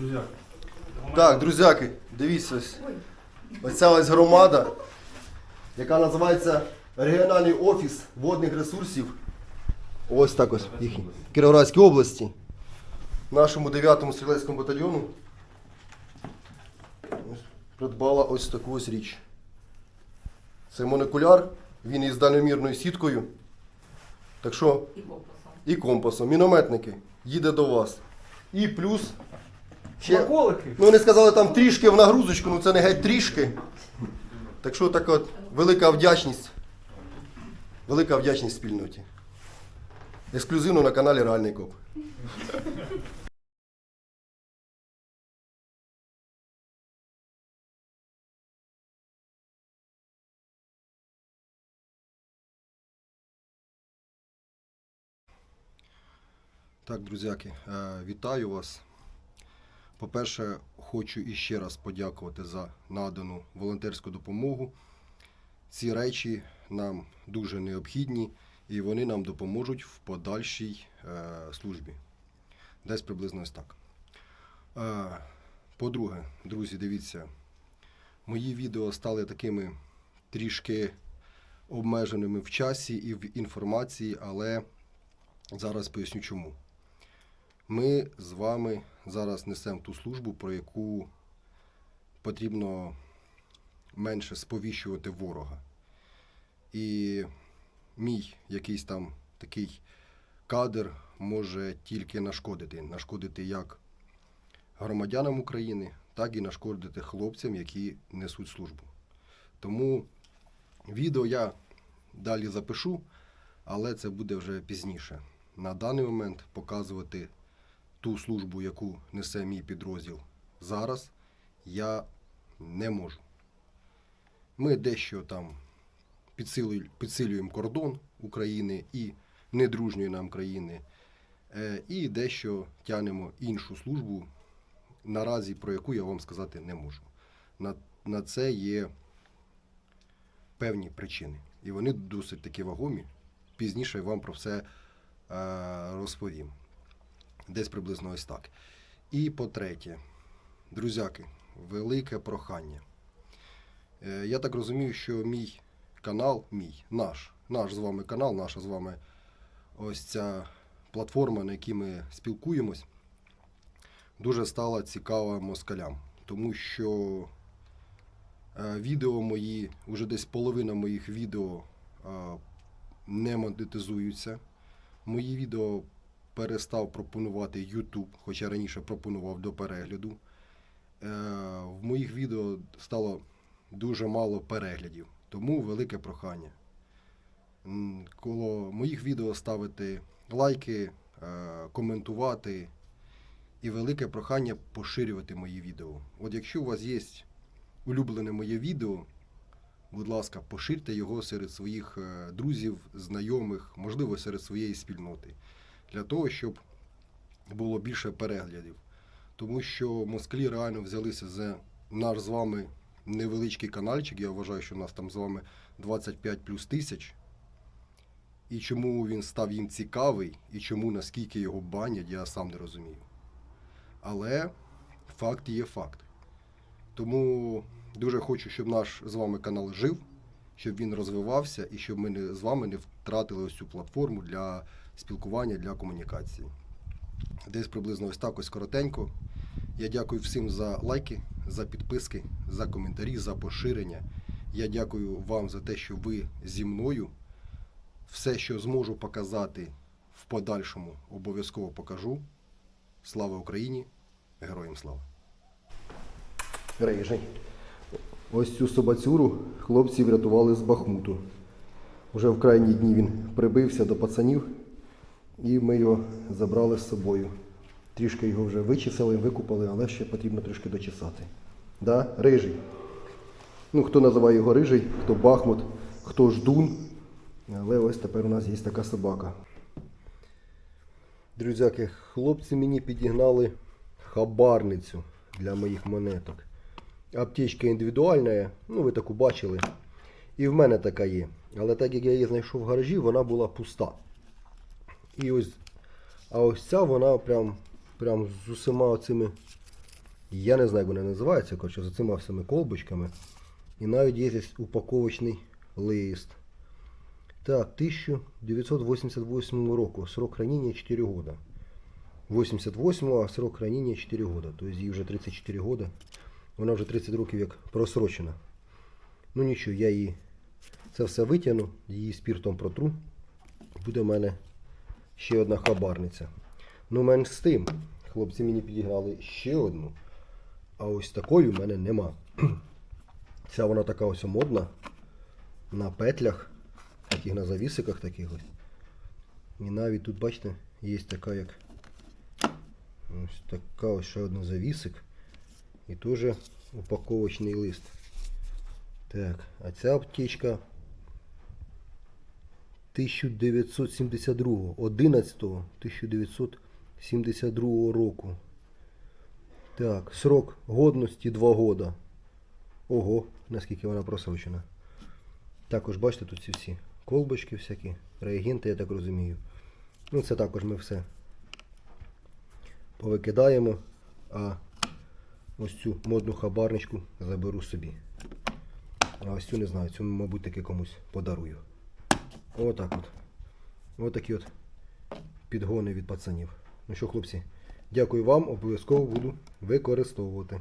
Друзі, Так, друзяки, дивіться ось. Оця ось громада, яка називається Регіональний офіс водних ресурсів. Ось так ось їхній. Кіровоградській області. Нашому 9-му стрілецькому батальйону придбала ось таку ось річ. Це монокуляр, він із дальномірною сіткою. Так що І компасом. і компасом. Мінометники їде до вас. І плюс ще. Смаколики. Ну, вони сказали там трішки в нагрузочку, ну це не геть трішки. Так що така от велика вдячність. Велика вдячність спільноті. Ексклюзивно на каналі Реальний Коп. Так, друзяки, е, вітаю вас. По-перше, хочу іще раз подякувати за надану волонтерську допомогу. Ці речі нам дуже необхідні і вони нам допоможуть в подальшій е, службі. Десь приблизно ось так. Е, по-друге, друзі, дивіться, мої відео стали такими трішки обмеженими в часі і в інформації, але зараз поясню чому. Ми з вами зараз несемо ту службу, про яку потрібно менше сповіщувати ворога. І мій якийсь там такий кадр може тільки нашкодити. Нашкодити як громадянам України, так і нашкодити хлопцям, які несуть службу. Тому відео я далі запишу, але це буде вже пізніше. На даний момент показувати ту службу, яку несе мій підрозділ зараз, я не можу. Ми дещо там підсилюємо, кордон України і недружньої нам країни, е, і дещо тянемо іншу службу, наразі про яку я вам сказати не можу. На, на це є певні причини. І вони досить таки вагомі. Пізніше я вам про все е, розповім. Десь приблизно ось так. І по-третє, друзяки, велике прохання. Е, Я так розумію, що мій канал, мій, наш, наш з вами канал, наша з вами ось ця платформа, на якій ми спілкуємось, дуже стала цікава москалям. Тому що е, відео мої, вже десь половина моїх відео е, не монетизуються. Мої відео перестав пропонувати YouTube, хоча раніше пропонував до перегляду. Е, в моїх відео стало дуже мало переглядів, тому велике прохання. Коло моїх відео ставити лайки, е, коментувати і велике прохання поширювати мої відео. От якщо у вас є улюблене моє відео, будь ласка, поширте його серед своїх е, друзів, знайомих, можливо, серед своєї спільноти для того, щоб було більше переглядів. Тому що москалі реально взялися за наш з вами невеличкий каналчик. Я вважаю, що у нас там з вами 25 плюс тисяч. І чому він став їм цікавий, і чому наскільки його банять, я сам не розумію. Але факт є факт. Тому дуже хочу, щоб наш з вами канал жив, щоб він розвивався і щоб ми не, з вами не втратили ось цю платформу для спілкування, для комунікації. Десь приблизно ось так ось коротенько. Я дякую всім за лайки, за підписки, за коментарі, за поширення. Я дякую вам за те, що ви зі мною. Все, що зможу показати в подальшому, обов'язково покажу. Слава Україні! Героям слава! Рейжий. Ось цю собацюру хлопці врятували з Бахмуту. Уже в крайні дні він прибився до пацанів, і ми його забрали з собою. Трішки його вже вичесали, викупали, але ще потрібно трішки дочесати. Да? Рижий. Ну, хто називає його рижий, хто Бахмут, хто ждун. Але ось тепер у нас є така собака. Друзяки, хлопці мені підігнали хабарницю для моїх монеток. Аптечка індивідуальна, ну ви таку бачили. І в мене така є. Але так як я її знайшов в гаражі, вона була пуста. І ось, а ось ця вона прям, прям з усіма цими Я не знаю, як вони називаються, коротше, з цими всіми колбочками. І навіть є здесь упаковочний лист. Так, 1988 року. Срок хранения 4 года. 88 а срок хранения 4 года. Тобто їй вже 34 года. Вона вже 30 років як просрочена. Ну нічого, я її це все витягну, її спіртом протру. Буде в мене ще одна хабарниця. Ну, менш з тим. Хлопці мені підіграли ще одну. А ось такої в мене нема. Ця вона така ось модна. На петлях, таких на завісиках таких ось. І навіть тут, бачите, є така як. Ось така ось ще один завісик. І теж упаковочний лист. Так, а ця аптечка 1972, 11 1972 року. Так, срок годності 2 года. Ого, наскільки вона просрочена. Також бачите тут ці всі колбочки всякі, реагенти, я так розумію. Ну, це також ми все повикидаємо, а ось цю модну хабарничку заберу собі. А ось цю не знаю, цю, мабуть, таки комусь подарую. Отак от. Отакі от підгони від пацанів. Ну що, хлопці, дякую вам, обов'язково буду використовувати.